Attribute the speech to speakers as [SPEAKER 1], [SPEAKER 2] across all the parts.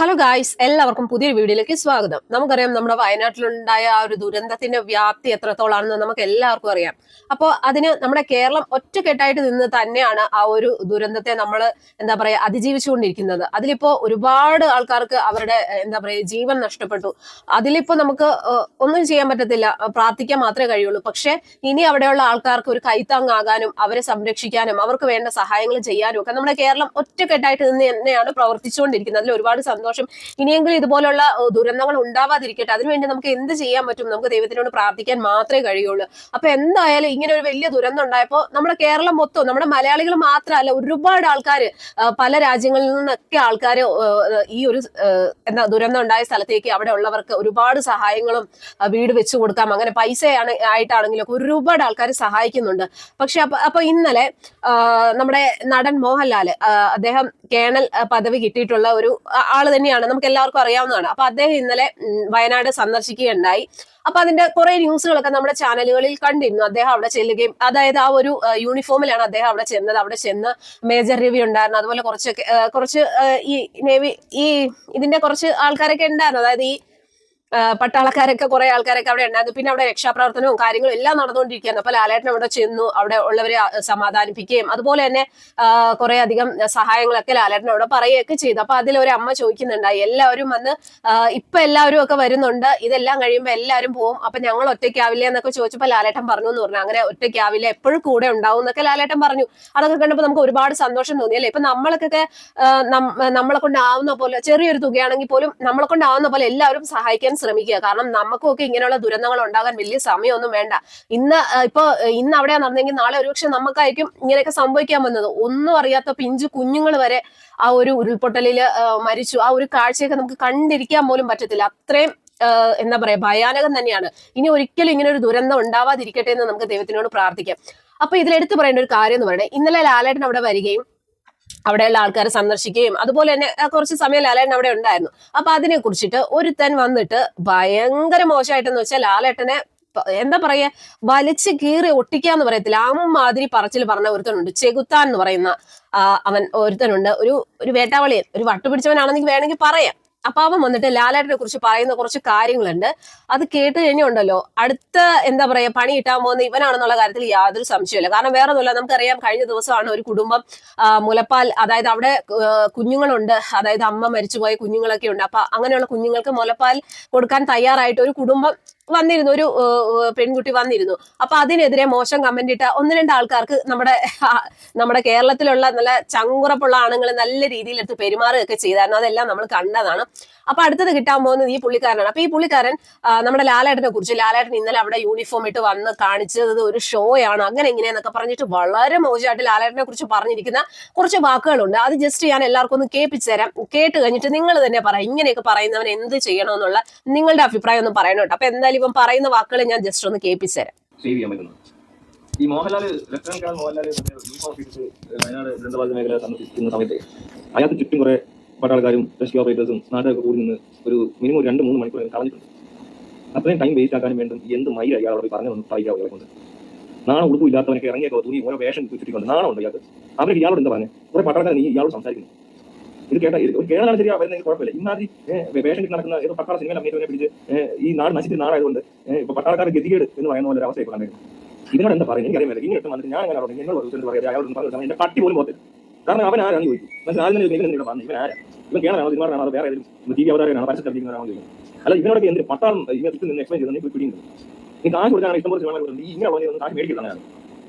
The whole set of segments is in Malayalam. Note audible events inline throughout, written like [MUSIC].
[SPEAKER 1] ഹലോ ഗായ്സ് എല്ലാവർക്കും പുതിയൊരു വീഡിയോയിലേക്ക് സ്വാഗതം. നമുക്കറിയാം നമ്മുടെ വയനാട്ടിലുണ്ടായ ആ ഒരു ദുരന്തത്തിന്റെ വ്യാപ്തി എത്രത്തോളാണെന്ന് നമുക്ക് എല്ലാവർക്കും അറിയാം. അപ്പോൾ അതിന് നമ്മുടെ കേരളം ഒറ്റക്കെട്ടായിട്ട് നിന്ന് തന്നെയാണ് ആ ഒരു ദുരന്തത്തെ നമ്മൾ എന്താ പറയുക അതിജീവിച്ചുകൊണ്ടിരിക്കുന്നത്. അതിലിപ്പോ ഒരുപാട് ആൾക്കാർക്ക് അവരുടെ എന്താ പറയുക ജീവൻ നഷ്ടപ്പെട്ടു. അതിലിപ്പോ നമുക്ക് ഒന്നും ചെയ്യാൻ പറ്റത്തില്ല. പ്രാർത്ഥിക്കാൻ മാത്രമേ കഴിയുള്ളൂ. പക്ഷേ ഇനി അവിടെയുള്ള ആൾക്കാർക്ക് ഒരു കൈത്താങ്ങാകാനും അവരെ സംരക്ഷിക്കാനും അവർക്ക് വേണ്ട സഹായങ്ങൾ ചെയ്യാനും ഒക്കെ നമ്മുടെ കേരളം ഒറ്റക്കെട്ടായിട്ട് നിന്ന് തന്നെയാണ് പ്രവർത്തിച്ചുകൊണ്ടിരിക്കുന്നത്. അതിൽ ഒരുപാട് സന്തോഷം ഇനിയെങ്കിലും ഇതുപോലുള്ള ദുരന്തങ്ങൾ ഉണ്ടാവാതിരിക്കട്ടെ. അതിനുവേണ്ടി നമുക്ക് എന്ത് ചെയ്യാൻ പറ്റും? നമുക്ക് ദൈവത്തിനോട് പ്രാർത്ഥിക്കാൻ മാത്രമേ കഴിയുള്ളൂ. അപ്പൊ എന്തായാലും ഇങ്ങനെ ഒരു വലിയ ദുരന്തം ഉണ്ടായപ്പോൾ നമ്മുടെ കേരളം മൊത്തം നമ്മുടെ മലയാളികൾ മാത്രമല്ല ഒരുപാട് ആൾക്കാർ പല രാജ്യങ്ങളിൽ നിന്നൊക്കെ ആൾക്കാർ ഈ ഒരു എന്താ ദുരന്തം ഉണ്ടായ സ്ഥലത്തേക്ക് അവിടെ ഉള്ളവർക്ക് ഒരുപാട് സഹായങ്ങളും വീട് വെച്ചു കൊടുക്കാം. അങ്ങനെ പൈസയാണ് ആയിട്ടാണെങ്കിലും ഒക്കെ ഒരുപാട് ആൾക്കാർ സഹായിക്കുന്നുണ്ട്. പക്ഷെ അപ്പൊ അപ്പൊ ഇന്നലെ നമ്മുടെ നടൻ മോഹൻലാൽ അദ്ദേഹം കേണൽ പദവി കിട്ടിയിട്ടുള്ള ഒരു ആൾ തന്നെയാണ്. നമുക്ക് എല്ലാവർക്കും അറിയാവുന്നതാണ്. അപ്പൊ അദ്ദേഹം ഇന്നലെ വയനാട് സന്ദർശിക്കുകയുണ്ടായി. അപ്പൊ അതിന്റെ കുറെ ന്യൂസുകളൊക്കെ നമ്മുടെ ചാനലുകളിൽ കണ്ടിരുന്നു. അദ്ദേഹം അവിടെ ചെല്ലുകയും അതായത് ആ ഒരു യൂണിഫോമിലാണ് അദ്ദേഹം അവിടെ ചെന്നത്. അവിടെ ചെന്ന് മേജർ രവി ഉണ്ടായിരുന്നു. അതുപോലെ കുറച്ചൊക്കെ കുറച്ച് ഈ നേവി ഈ ഇതിന്റെ കുറച്ച് ആൾക്കാരൊക്കെ ഉണ്ടായിരുന്നു. അതായത് ഈ പട്ടാളക്കാരൊക്കെ കുറെ ആൾക്കാരൊക്കെ അവിടെ ഉണ്ടായിരുന്നു. പിന്നെ അവിടെ രക്ഷാപ്രവർത്തനവും കാര്യങ്ങളും എല്ലാം നടന്നുകൊണ്ടിരിക്കുകയാണ്. അപ്പൊ ലാലേട്ടൻ അവിടെ ചെന്നു. അവിടെ ഉള്ളവരെ സമാധാനിപ്പിക്കുകയും അതുപോലെ തന്നെ കുറെ അധികം സഹായങ്ങളൊക്കെ ലാലേട്ടൻ അവിടെ പറയുകയൊക്കെ ചെയ്തു. അപ്പൊ അതിൽ ഒരു അമ്മ ചോദിക്കുന്നുണ്ടായി. എല്ലാവരും വന്ന് ഇപ്പൊ എല്ലാവരും ഒക്കെ വരുന്നുണ്ട്. ഇതെല്ലാം കഴിയുമ്പോൾ എല്ലാവരും പോകും അപ്പൊ ഞങ്ങൾ ഒറ്റയ്ക്കാവില്ല? എന്നൊക്കെ ചോദിച്ചപ്പോൾ ലാലേട്ടൻ പറഞ്ഞു എന്ന് പറഞ്ഞു. അങ്ങനെ ഒറ്റയ്ക്കാവില്ല. എപ്പോഴും കൂടെ ഉണ്ടാവും എന്നൊക്കെ ലാലേട്ടൻ പറഞ്ഞു. അതൊക്കെ കണ്ടപ്പോൾ നമുക്ക് ഒരുപാട് സന്തോഷം തോന്നി അല്ലേ ഇപ്പൊ നമ്മൾക്കൊക്കെ നമ്മളെ കൊണ്ടാവുന്ന പോലെ ചെറിയൊരു തുകയാണെങ്കിൽ പോലും നമ്മളെ കൊണ്ടാവുന്ന പോലെ എല്ലാവരും സഹായിക്കാൻ ശ്രമിക്കുക. കാരണം നമുക്കൊക്കെ ഇങ്ങനെയുള്ള ദുരന്തങ്ങൾ ഉണ്ടാകാൻ വലിയ സമയമൊന്നും വേണ്ട. ഇന്ന് ഇപ്പൊ ഇന്ന് അവിടെ നടന്നെങ്കിൽ നാളെ ഒരുപക്ഷെ നമുക്കായിരിക്കും ഇങ്ങനെയൊക്കെ സംഭവിക്കാൻ വന്നത്. ഒന്നും അറിയാത്ത പിഞ്ചു കുഞ്ഞുങ്ങൾ വരെ ആ ഒരു ഉരുൾപൊട്ടലിൽ മരിച്ചു. ആ ഒരു കാഴ്ചയൊക്കെ നമുക്ക് കണ്ടിരിക്കാൻ പോലും പറ്റത്തില്ല. അത്രയും എന്താ പറയാ ഭയാനകം തന്നെയാണ്. ഇനി ഒരിക്കലും ഇങ്ങനെ ഒരു ദുരന്തം ഉണ്ടാവാതിരിക്കട്ടെ എന്ന് നമുക്ക് ദൈവത്തിനോട് പ്രാർത്ഥിക്കാം. അപ്പൊ ഇതിലെടുത്ത് പറയേണ്ട ഒരു കാര്യം എന്ന് പറയുന്നത് ഇന്നലെ ലാലേട്ടൻ അവിടെ വരികയും അവിടെയുള്ള ആൾക്കാരെ സന്ദർശിക്കുകയും അതുപോലെ തന്നെ കുറച്ച് സമയം ലാലേട്ടൻ അവിടെ ഉണ്ടായിരുന്നു. അപ്പൊ അതിനെ കുറിച്ചിട്ട് ഒരുത്തൻ വന്നിട്ട് ഭയങ്കര മോശമായിട്ടെന്ന് വെച്ചാൽ ലാലേട്ടനെ എന്താ പറയാ വലിച്ച് കീറി ഒട്ടിക്കാന്ന് പറയത്തില്ല. അമ്മാതിരി പറച്ചിൽ പറഞ്ഞ ഒരുത്തനുണ്ട്. ചെകുത്താൻ എന്ന് പറയുന്ന അവൻ ഒരുത്തനുണ്ട്. ഒരു ഒരു വേട്ടാവളിയൻ. ഒരു വട്ടുപിടിച്ചവനാണെന്നെങ്കിൽ വേണമെങ്കിൽ പറയാം. അപ്പൊ അവൻ വന്നിട്ട് ലാലേട്ടനെ കുറിച്ച് പറയുന്ന കുറച്ച് കാര്യങ്ങളുണ്ട്. അത് കേട്ട് കഴിഞ്ഞുണ്ടല്ലോ അടുത്ത എന്താ പറയാ പണി കിട്ടാൻ പോകുന്ന ഇവനാണെന്നുള്ള കാര്യത്തിൽ യാതൊരു സംശയമില്ല കാരണം വേറെ ഒന്നുമില്ല നമുക്കറിയാം കഴിഞ്ഞ ദിവസമാണ് ഒരു കുടുംബം മുലപ്പാൽ അതായത് അവിടെ കുഞ്ഞുങ്ങളുണ്ട്. അതായത് അമ്മ മരിച്ചുപോയ കുഞ്ഞുങ്ങളൊക്കെ ഉണ്ട് അപ്പൊ അങ്ങനെയുള്ള കുഞ്ഞുങ്ങൾക്ക് മുലപ്പാൽ കൊടുക്കാൻ തയ്യാറായിട്ട് ഒരു കുടുംബം വന്നിരുന്നു ഒരു പെൺകുട്ടി വന്നിരുന്നു. അപ്പൊ അതിനെതിരെ മോശം കമന്റ് ഇട്ട ഒന്ന് രണ്ട് ആൾക്കാർക്ക് നമ്മുടെ നമ്മുടെ കേരളത്തിലുള്ള നല്ല ചങ്കുറപ്പുള്ള ആണുങ്ങൾ നല്ല രീതിയിൽ എടുത്ത് പെരുമാറുകയൊക്കെ ചെയ്തായിരുന്നു. അതെല്ലാം നമ്മൾ കണ്ടതാണ്. അപ്പൊ അടുത്തത് കിട്ടാൻ പോകുന്നത് ഈ പുള്ളിക്കാരനാണ്. അപ്പൊ ഈ പുള്ളിക്കാരൻ നമ്മുടെ ലാലേട്ടനെ കുറിച്ച് ലാലേട്ടൻ ഇന്നലെ അവിടെ യൂണിഫോം ഇട്ട് വന്ന് കാണിച്ചത് ഒരു ഷോ ആണ് അങ്ങനെ ഇങ്ങനെയെന്നൊക്കെ പറഞ്ഞിട്ട് വളരെ മോശമായിട്ട് ലാലേട്ടനെ കുറിച്ച് പറഞ്ഞിരിക്കുന്ന കുറച്ച് വാക്കുകളുണ്ട്. അത് ജസ്റ്റ് ഞാൻ എല്ലാവർക്കും ഒന്ന് കേൾപ്പിച്ചു തരാം കേട്ട് കഴിഞ്ഞിട്ട് നിങ്ങൾ തന്നെ പറയാം. ഇങ്ങനെയൊക്കെ പറയുന്നവൻ എന്ത് ചെയ്യണമെന്നുള്ള നിങ്ങളുടെ അഭിപ്രായം ഒന്ന് പറയണം കേട്ടോ. അപ്പൊ എന്തായാലും ഇവൻ പറയുന്ന വാക്കുകൾ ഞാൻ ജസ്റ്റ് ഒന്ന്
[SPEAKER 2] കേൾപ്പിച്ചുതരാം. ഈ മോഹൻലാൽ വയനാട് ദുരന്തബാധിത മേഖല സന്ദർശിക്കുന്ന സമയത്ത് അയാൾക്ക് ചുറ്റും കുറെ പട്ടാൾക്കാരും റെസ്ക്യൂ ഓപ്പറേറ്റേഴ്സും കൂടി നിന്ന് ഒരു മിനിമം രണ്ട് മൂന്ന് മണിക്കൂർ കളഞ്ഞിട്ടുണ്ട് അത്രയും ടൈം വേസ്റ്റ് ആക്കാനും എന്ത് അയാൾ അവിടെ പറഞ്ഞു കൊണ്ട്? നാളെ ഇറങ്ങിയൊക്കെ ഓരോ വേഷം ചുറ്റിക്കൊണ്ട് നാളെ ഉണ്ട് അവരൊക്കെ ഇയാളോട് എന്താ കുറെ പട്ടാൾക്കാർ നീ ഇയാളോട് സംസാരിക്കുന്നു. ഇത് കേട്ട ഒരു കേരളമാണ് ശരിയാ വരുന്നെങ്കിൽ കുഴപ്പമില്ല. ഇന്നാതി വേഷം കിട്ടി നടക്കുന്ന ഏതോ പട്ടാള സിനിമയിൽ അഭിനയിച്ചവരെ പിടിച്ച് ഈ നാട് നശിച്ചിട്ട് നാടായതുകൊണ്ട് ഇപ്പൊ പട്ടാളക്കാരുടെ ഗതികേട് എന്ന് പറയുന്ന പോലെ ഒരു അവസ്ഥ ഇപ്പോൾ കണ്ടിരുന്നു ഇതിനോട് എന്താ പറയുന്നത്? ഇങ്ങനെ വന്നിട്ട് ഞാൻ അങ്ങനെ അവിടെ എന്നോട് ഒരു പറയാം. അയാളോട് പറഞ്ഞു എന്റെ പട്ടി പോലും പോകത്തില്ല. കാരണം അവൻ ആരാണ് ചോദിച്ചു മനസ്സിൽ ആദ്യം ഇവൻ ആരാ? ഇവൻ കേരളമാണോ? സിനിമാണോ അത് വേറെ ഏതെങ്കിലും ടി വി അവതാരമാണോ പരസ്യത്തിൽ അല്ല ഇവനോടൊക്കെ എന്ത് പട്ടാളം ഇത് നിന്ന് എക്സ്പ്ലെയിൻ ചെയ്തു. നീ പിടിയുന്നത് നീ കാശ് കൊടുക്കാൻ ഇഷ്ടം പോലെ സിനിമ ഈ ഇങ്ങനെ കാശ് മേടിക്കുന്നതാണ്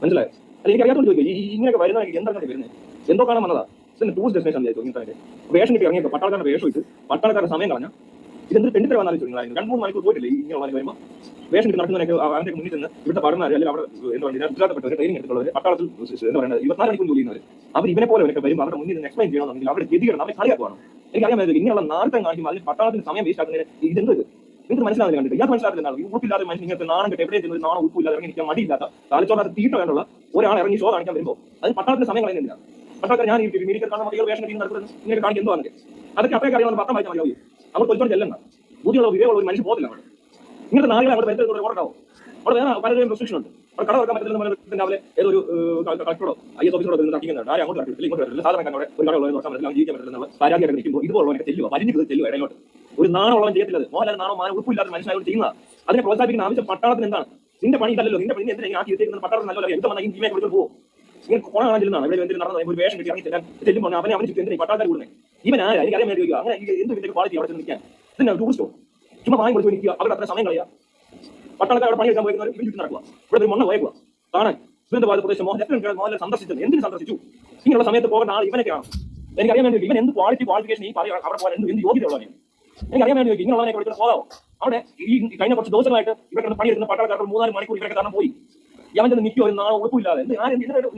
[SPEAKER 2] മനസ്സിലായോ? അല്ല എനിക്ക് അറിയാത്തോണ്ട് ചോദിക്കും. ഈ ഇങ്ങനെയൊക്കെ എന്താണ് വരുന്നത്? എന്തോ കാണാൻ വന്നതാ. ഇതിന് ടൂറിസ്റ്റ് ഡെസ്റ്റിനേഷൻ വിചാരിച്ചു ഇങ്ങനത്തെ വേഷം കിട്ടി ഇറങ്ങിയത് പട്ടാളക്കാരുടെ വേഷം ഇട്ട് പട്ടാളക്കാരുടെ സമയം കളഞ്ഞ. ഇതെന്ത് പെണ്ണിത്തര വന്നാലും ചോദിക്കുന്നത് രണ്ട് മൂന്ന് മണിക്കൂർ പോയിട്ടില്ലേ ഇങ്ങനെ വരുമ്പോൾ വേഷം കിട്ടി നടക്കുന്നതിനൊക്കെ അവന്റെ മുന്നിൽ നിന്ന് ഇവിടുത്തെ പഠനം അല്ലെങ്കിൽ അവിടെ എന്താ പറയുക ഉത്തരവാദപ്പെട്ടവർ ട്രെയിനിങ് എടുത്തുള്ളവർ പട്ടാളത്തിൽ എന്താ പറയുക ഇരുപത്തിനാല് മണിക്കൂർ ജോലി ചെയ്യുന്നവർ അവർ ഇവനെ പോലെ അവരൊക്കെ വരുമ്പോൾ അവരുടെ മുന്നിൽ നിന്ന് എക്സ്പ്ലെയിൻ ചെയ്യണമെന്നുണ്ടെങ്കിൽ അവരുടെ ഗതികരണം അവരെ കളിയാക്കുവാണ്? എനിക്കറിയാൻ ഇങ്ങനെയുള്ള നാളത്തെ കാണിക്കുമ്പോൾ അതിന് പട്ടാളത്തിന് സമയം വേസ്റ്റ് ആക്കുന്നതിന് ഇതെന്ത്? ഇത്? നിങ്ങൾക്ക് മനസ്സിലാവില്ല കണ്ടിട്ട്. ഇയാൾക്ക് മനസ്സിലാവില്ല ഈ ഉറപ്പില്ലാത്ത മനുഷ്യൻ ഇങ്ങനത്തെ നാണം കെട്ട് എവിടെ ചെന്നത് നാണം ഉറപ്പില്ലാതെ ഇറങ്ങി നിൽക്കാൻ മടിയില്ലാത്ത തലച്ചോറിനകത്ത് തീട്ട വേണ്ടുള്ള ഒരാൾ ഇറങ്ങി ഷോ കാണിക്കാൻ വരുമ്പോൾ അത് പട്ടാളത്തിന് സമയം കളയുന്നില്ല. പട്ടാളക്കാർ ഞാൻ ഈ മീഡിയ കാണുന്ന മതിയോ വേഷം ചെയ്യുന്ന നടക്കുന്നത് ഇങ്ങനെ കാണിക്കും എന്തോ ആണ് അതൊക്കെ അപ്പേ കാര്യങ്ങൾ പത്രം വായിച്ചാൽ മതിയാവും അവർ കൊല്ലോട് ചെല്ലണ്ട ബുദ്ധിയുള്ള വിവേകമുള്ള ഒരു മനുഷ്യൻ പോകത്തില്ല അവിടെ ഇങ്ങനത്തെ നാളെ അവിടെ വരുന്നത് ഓർക്കാവും അവിടെ വേറെ പലരുടെയും റെസ്ട്രിക്ഷൻ ഉണ്ട്. അവിടെ കട വെക്കാൻ പറ്റുന്ന രാവിലെ ഏതൊരു കളക്ടറോ ഐ എസ് ഓഫീസറോ നിന്ന് തട്ടിക്കുന്നുണ്ട് ആരും അങ്ങോട്ട് തട്ടില്ല ഇങ്ങോട്ട് വരില്ല അവിടെ ഒരു കട ഉള്ളത് നോക്കാൻ പറ്റില്ല ജീവിക്കാൻ പറ്റില്ല പരാതിയായിട്ട് നിൽക്കുമ്പോൾ ഇതുപോലുള്ളവനൊക്കെ ചെല്ലുക വലിഞ്ഞു കയറി ചെല്ലുക ഇടയിലോട്ട്. ഒരു നാണമുള്ളവൻ ചെയ്യത്തില്ലത്. മോഹൻലാൽ നാണോ മാനം ഉറപ്പില്ലാത്ത മനുഷ്യനായോട് ചെയ്യുന്നത്. അതിനെ പ്രോത്സാഹിപ്പിക്കുന്ന ആവശ്യം പട്ടാളത്തിന് എന്താണ്? നിന്റെ പണി ഇതല്ലോ നിന്റെ പണി എന്തിനാ ആക്കി എത്തിയിരിക്കുന്നത് പട്ടാളത്തിന് നല്ലല്ലോ എന്ത് വന്നാൽ ഈ ജീവിതം കൊടുത്ത് പോകും ഇങ്ങനെ കോണ കാണാൻ ചെല്ലുന്നതാണ്. ഇവിടെ എന്തെങ്കിലും നടന്നത്? ഒരു വേഷം കിട്ടി ഇറങ്ങി ചെല്ലാൻ. ചെല്ലുമ്പോൾ അവനെ അവന് ചുറ്റും എന്തിനാണ് പട്ടാൾക്കാർ കൂടുന്നത് ഇവൻ ആരാ? എനിക്ക് അറിയാൻ ചോദിക്കുക അങ്ങനെ എന്ത് ഇതിന്റെ ക്വാളിറ്റി അവിടെ നിൽക്കാൻ? ഇതിന്റെ ടൂറിസ്റ്റോ ചുമ്മാ വാങ്ങി കൊടുത്തു നിൽക്കുക. അവരുടെ അത്ര സമയം കളയുക പട്ടാളക്കാർ അവിടെ പണിയെടുക്കാൻ പോയിരുന്നവർ ഇവൻ ചുറ്റും നടക്കുക ഇവിടെ ഒരു മണ്ണ പോയേക്കുക കാണാൻ. ദുരന്തബാധ പ്രദേശം? മോഹൻ എത്ര മോഹൻ സന്ദർശിച്ചത്? എന്തിന് സന്ദർശിച്ചു? ഇങ്ങനെയുള്ള സമയത്ത് പോകേണ്ട ആൾ ഇവനൊക്കെ ആണ്. എനിക്ക് അറിയാൻ വേണ്ടി ഇവൻ എന്ത് ക്വാളിറ്റി ക്വാളിഫിക്കേഷൻ ഈ പറയുക അവിടെ പോകാൻ എന്ത് എന്ത് യോഗ്യത ഉള്ളവനെ എനിക്ക് അറിയാൻ വേണ്ടി ഇങ്ങനെയുള്ളവനെ കൊടുക്കുന്ന പോകാവോ? അവിടെ ഈ കഴിഞ്ഞ കുറച്ച് ദിവസങ്ങളായിട്ട് ഇവിടെ പണിയെടുക്കുന്ന പട്ടാളക്കാർ മൂന്നാൽ മണിക്കൂർ ഇവരൊക്കെ കാരണം പോയി. യവൻ ചെന്ന് നിൽക്കുക ഒരു നാളെ ഉറപ്പില്ലാതെ.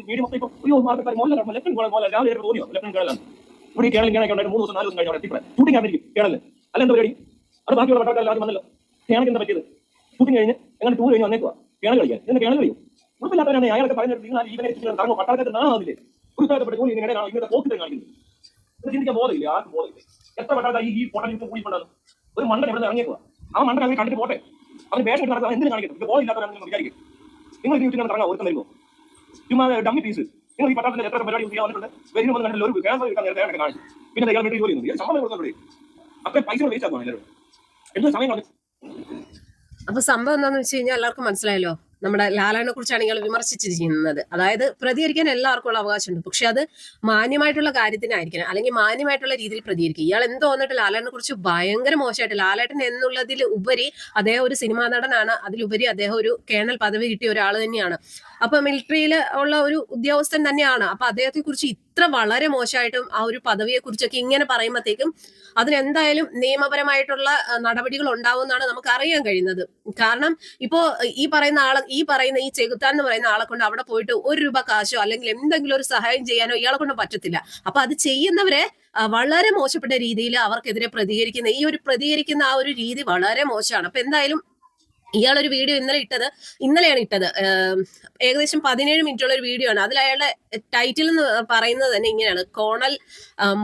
[SPEAKER 2] മീഡിയം മൊത്തം ഇപ്പൊ മാർക്കറ്റ് കേരളം ഇവിടെ കേരളം കേണൊക്കെ മൂന്ന് ദിവസം നാല് ദിവസം കഴിഞ്ഞ അവിടെ എത്തിപ്പെടാം ഷൂട്ടിംഗ് ആയിരിക്കും അല്ല എന്താ പരിപാടി? അത് ബാക്കിയുള്ള പട്ടാളക്കാർ ആദ്യം വന്നല്ലോ. കേണക്ക് എന്താ പറ്റിയത്? ഷൂട്ടിംഗ് കഴിഞ്ഞ് എങ്ങനെ ടൂർ കഴിഞ്ഞ് വന്നേക്കുക കേണൽ കളിക്കാൻ. ഇതിന്റെ കേണൽ കഴിയും ഉറപ്പില്ലാത്തവരാണ്. അയാളൊക്കെ പറയുന്നത് നിങ്ങൾ ആ ഇവനെ തറങ്ങോ. പട്ടാളത്തിൽ നാളാവില്ലേ ഉത്തരവാദിത്തപ്പെട്ട ജോലി ഇങ്ങനെ ഇങ്ങനത്തെ പോക്കിട്ട് കാണിക്കുന്നത് ചിന്തിക്കാൻ ബോധമില്ല? ആർക്കും ബോധമില്ല? എത്ര പട്ടാളക്കാർ ഈ ഈ ഫോട്ടോ കൂടി ഒരു മണ്ടൻ ഇവിടെ ഇറങ്ങിയേക്കുക ആ മണ്ടൻ കണ്ടിട്ട് പോട്ടെ. അവന് വേഷം നടത്താൻ എന്തിനു കാണിക്കുന്നത് ഇല്ലാത്ത ബോധമില്ലാത്തവരാണ് നിങ്ങൾ വിചാരിക്കും നിങ്ങൾ ഇത് ചുറ്റും ഇറങ്ങാൻ ഒരുത്തം വരുമോ? ചുമ്മാ ഡമ്മി പീസ് നിങ്ങൾ ഈ പട്ടാളത്തിൽ എത്ര പരിപാടി ചെയ്യാൻ വന്നിട്ടുണ്ട്. വന്ന് കണ്ടില്ല ഒരു എടുക്കാൻ നേരത്തെ കാണിച്ചു പിന്നെ ഇയാൾ വേണ്ടി ജോലി ചെയ്യുന്നു. ശമ്പളം കൊടുക്കുന്നത് അത്രയും പൈസ വേസ്റ്റ് ആക്കുവാണ് എല്ലാവരും. എന്ത് സമയം
[SPEAKER 1] അപ്പൊ സംഭവം എന്താണെന്ന് വെച്ച് കഴിഞ്ഞാൽ എല്ലാവർക്കും മനസ്സിലായല്ലോ. നമ്മുടെ ലാലാനെ കുറിച്ചാണ് വിമർശിച്ചിരിക്കുന്നത്. അതായത് പ്രതികരിക്കാൻ എല്ലാവർക്കും ഉള്ള അവകാശമുണ്ട്. പക്ഷെ അത് മാന്യമായിട്ടുള്ള കാര്യത്തിനായിരിക്കണം അല്ലെങ്കിൽ മാന്യമായിട്ടുള്ള രീതിയിൽ പ്രതികരിക്കുക. ഇയാൾ എന്തോ വന്നിട്ട് ലാലാനെ കുറിച്ച് ഭയങ്കര മോശമായിട്ട് ലാലേട്ടൻ എന്നുള്ളതിൽ ഉപരി അദ്ദേഹം ഒരു സിനിമാ നടനാണ്. അതിലുപരി അദ്ദേഹം ഒരു കേണൽ പദവി കിട്ടിയ ഒരാൾ തന്നെയാണ്. അപ്പൊ മിലിറ്ററിയിൽ ഉള്ള ഒരു ഉദ്യോഗസ്ഥൻ തന്നെയാണ്. അപ്പൊ അദ്ദേഹത്തെ കുറിച്ച് ഇത്ര വളരെ മോശമായിട്ടും ആ ഒരു പദവിയെ കുറിച്ചൊക്കെ ഇങ്ങനെ പറയുമ്പോഴത്തേക്കും അതിനെന്തായാലും നിയമപരമായിട്ടുള്ള നടപടികൾ ഉണ്ടാവും എന്നാണ് നമുക്ക് അറിയാൻ കഴിയുന്നത്. കാരണം ഇപ്പോ ഈ പറയുന്ന ആളെ ഈ പറയുന്ന ഈ ചെകുത്താൻ എന്ന് പറയുന്ന ആളെ കൊണ്ട് അവിടെ പോയിട്ട് ഒരു രൂപ കാശോ അല്ലെങ്കിൽ എന്തെങ്കിലും ഒരു സഹായം ചെയ്യാനോ ഇയാളെ കൊണ്ട് പറ്റത്തില്ല. അപ്പൊ അത് ചെയ്യുന്നവരെ വളരെ മോശപ്പെട്ട രീതിയിൽ അവർക്കെതിരെ പ്രതികരിക്കുന്ന ഈ ഒരു പ്രതികരിക്കുന്ന ആ ഒരു രീതി വളരെ മോശമാണ്. അപ്പൊ എന്തായാലും ഇയാളൊരു വീഡിയോ ഇന്നലെ ഇട്ടത് ഇന്നലെയാണ് ഇട്ടത്. ഏകദേശം പതിനേഴ് മിനിറ്റുള്ള ഒരു വീഡിയോ ആണ്. അതിൽ അയാളുടെ ടൈറ്റിൽ എന്ന് പറയുന്നത് തന്നെ ഇങ്ങനെയാണ്. Colonel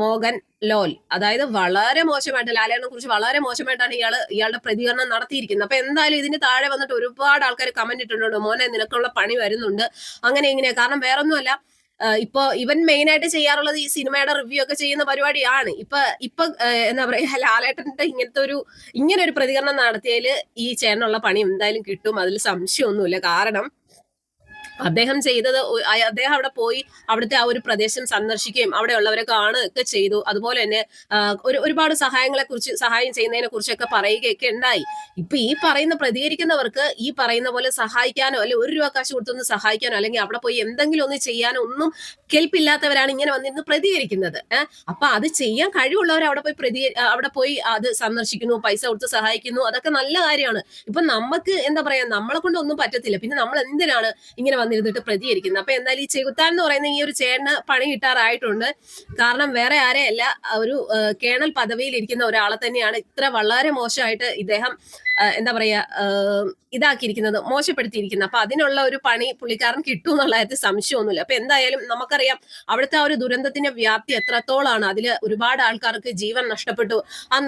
[SPEAKER 1] Mohan lol. അതായത് വളരെ മോശമായിട്ട് ലാലേനെ കുറിച്ച് വളരെ മോശമായിട്ടാണ് ഇയാൾ ഇയാളുടെ പ്രതികരണം നടത്തിയിരിക്കുന്നത്. അപ്പൊ എന്തായാലും ഇതിന് താഴെ വന്നിട്ട് ഒരുപാട് ആൾക്കാർ കമന്റ് ഇട്ടിട്ടുണ്ട്. മോനെ നിനക്കുള്ള പണി വരുന്നുണ്ട്. അങ്ങനെ ഇങ്ങനെ കാരണം വേറൊന്നുമല്ല ഇപ്പൊ ഇവൻ മെയിൻ ആയിട്ട് ചെയ്യാറുള്ളത് ഈ സിനിമയുടെ റിവ്യൂ ഒക്കെ ചെയ്യുന്ന പരിപാടിയാണ്. ഇപ്പൊ ഇപ്പൊ എന്താ പറയാ [LAUGHS] ലാലേട്ടന്റെ ഇങ്ങനത്തെ ഒരു ഇങ്ങനെ ഒരു പ്രതികരണം നടത്തിയതിൽ ഈ ചേട്ടനുള്ള പണി എന്തായാലും കിട്ടും. അതിൽ സംശയമൊന്നുമില്ല. കാരണം അദ്ദേഹം ചെയ്തത് അദ്ദേഹം അവിടെ പോയി അവിടുത്തെ ആ ഒരു പ്രദേശം സന്ദർശിക്കുകയും അവിടെയുള്ളവരെ കാണുകയൊക്കെ ചെയ്തു. അതുപോലെ തന്നെ ഒരു ഒരുപാട് സഹായങ്ങളെ കുറിച്ച് സഹായം ചെയ്യുന്നതിനെ കുറിച്ചൊക്കെ പറയുകയൊക്കെ ഉണ്ടായി. ഇപ്പൊ ഈ പറയുന്ന പ്രതികരിക്കുന്നവർക്ക് ഈ പറയുന്ന പോലെ സഹായിക്കാനോ അല്ലെ ഒരു രൂപ കാശ് കൊടുത്തൊന്ന് സഹായിക്കാനോ അല്ലെങ്കിൽ അവിടെ പോയി എന്തെങ്കിലും ഒന്ന് ചെയ്യാനോ ഒന്നും കെൽപ്പില്ലാത്തവരാണ് ഇങ്ങനെ വന്നിരുന്ന് പ്രതികരിക്കുന്നത്. ഏഹ് അപ്പൊ അത് ചെയ്യാൻ കഴിവുള്ളവർ അവിടെ പോയി പ്രതി അവിടെ പോയി അത് സന്ദർശിക്കുന്നു പൈസ കൊടുത്ത് സഹായിക്കുന്നു. അതൊക്കെ നല്ല കാര്യമാണ്. ഇപ്പൊ നമുക്ക് എന്താ പറയാ നമ്മളെ കൊണ്ട് ഒന്നും പറ്റത്തില്ല. പിന്നെ നമ്മൾ എന്തിനാണ് ഇങ്ങനെ വന്നിരുന്നിട്ട് പ്രതികരിക്കുന്നത് അപ്പൊ എന്നാൽ ഈ ചെകുത്താൻ എന്ന് പറയുന്ന ഈ ഒരു ചേട്ടന് പണി കിട്ടാറായിട്ടുണ്ട്. കാരണം വേറെ ആരെയല്ല ഒരു കേണൽ പദവിയിൽ ഇരിക്കുന്ന ഒരാളെ തന്നെയാണ് ഇത്ര വളരെ മോശമായിട്ട് ഇദ്ദേഹം എന്താ പറയാ ഇതാക്കിയിരിക്കുന്നത് മോശപ്പെടുത്തിയിരിക്കുന്നത്. അപ്പൊ അതിനുള്ള ഒരു പണി പുള്ളിക്കാരൻ കിട്ടും എന്നുള്ള കാര്യത്തിൽ സംശയമൊന്നുമില്ല. അപ്പൊ എന്തായാലും നമുക്കറിയാം അവിടുത്തെ ആ ഒരു ദുരന്തത്തിന്റെ വ്യാപ്തി എത്രത്തോളാണ്. അതിൽ ഒരുപാട് ആൾക്കാർക്ക് ജീവൻ നഷ്ടപ്പെട്ടു. ആ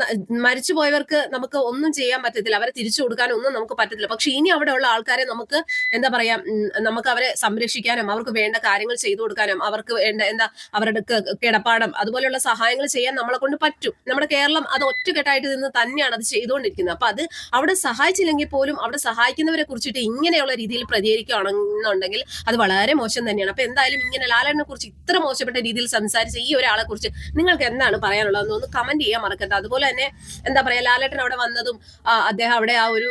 [SPEAKER 1] മരിച്ചുപോയവർക്ക് നമുക്ക് ഒന്നും ചെയ്യാൻ പറ്റത്തില്ല. അവരെ തിരിച്ചു കൊടുക്കാൻ ഒന്നും നമുക്ക് പറ്റത്തില്ല. പക്ഷെ ഇനി അവിടെ ഉള്ള ആൾക്കാരെ നമുക്ക് എന്താ പറയാ നമുക്ക് അവരെ സംരക്ഷിക്കാനും അവർക്ക് വേണ്ട കാര്യങ്ങൾ ചെയ്തു കൊടുക്കാനും അവർക്ക് വേണ്ട എന്താ അവരുടെ കിടപ്പാടം അതുപോലെയുള്ള സഹായങ്ങൾ ചെയ്യാൻ നമ്മളെ കൊണ്ട് പറ്റും. നമ്മുടെ കേരളം അത് ഒറ്റക്കെട്ടായിട്ട് നിന്ന് തന്നെയാണ് അത് ചെയ്തുകൊണ്ടിരിക്കുന്നത്. അപ്പൊ അത് അവിടെ സഹായിച്ചില്ലെങ്കിൽ പോലും അവിടെ സഹായിക്കുന്നവരെ കുറിച്ചിട്ട് ഇങ്ങനെയുള്ള രീതിയിൽ പ്രതികരിക്കുകയാണെന്നുണ്ടെങ്കിൽ അത് വളരെ മോശം തന്നെയാണ്. അപ്പൊ എന്തായാലും ഇങ്ങനെ ലാലനെ കുറിച്ച് ഇത്ര മോശപ്പെട്ട രീതിയിൽ സംസാരിച്ച ഈ ഒരാളെ കുറിച്ച് നിങ്ങൾക്ക് എന്താണ് പറയാനുള്ളതെന്ന് ഒന്ന് കമന്റ് ചെയ്യാൻ മറക്കരുത്. അതുപോലെ തന്നെ എന്താ പറയാ ലാലേട്ടൻ അവിടെ വന്നതും അദ്ദേഹം അവിടെ ആ ഒരു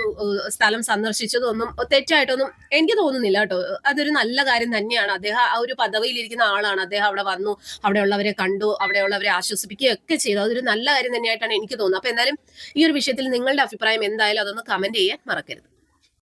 [SPEAKER 1] സ്ഥലം സന്ദർശിച്ചതും ഒന്നും തെറ്റായിട്ടൊന്നും എനിക്ക് തോന്നുന്നില്ല കേട്ടോ. അതൊരു നല്ല കാര്യം തന്നെയാണ്. അദ്ദേഹം ആ ഒരു പദവിയിലിരിക്കുന്ന ആളാണ്. അദ്ദേഹം അവിടെ വന്നു അവിടെയുള്ളവരെ കണ്ടു അവിടെയുള്ളവരെ ആശ്വസിപ്പിക്കുകയൊക്കെ ചെയ്തു. അതൊരു നല്ല കാര്യം തന്നെയായിട്ടാണ് എനിക്ക് തോന്നുന്നത്. അപ്പൊ എന്തായാലും ഈ ഒരു വിഷയത്തിൽ നിങ്ങളുടെ അഭിപ്രായം എന്തായാലും അതൊന്ന് കമന്റ് ചെയ്യാൻ മറക്കരുത്.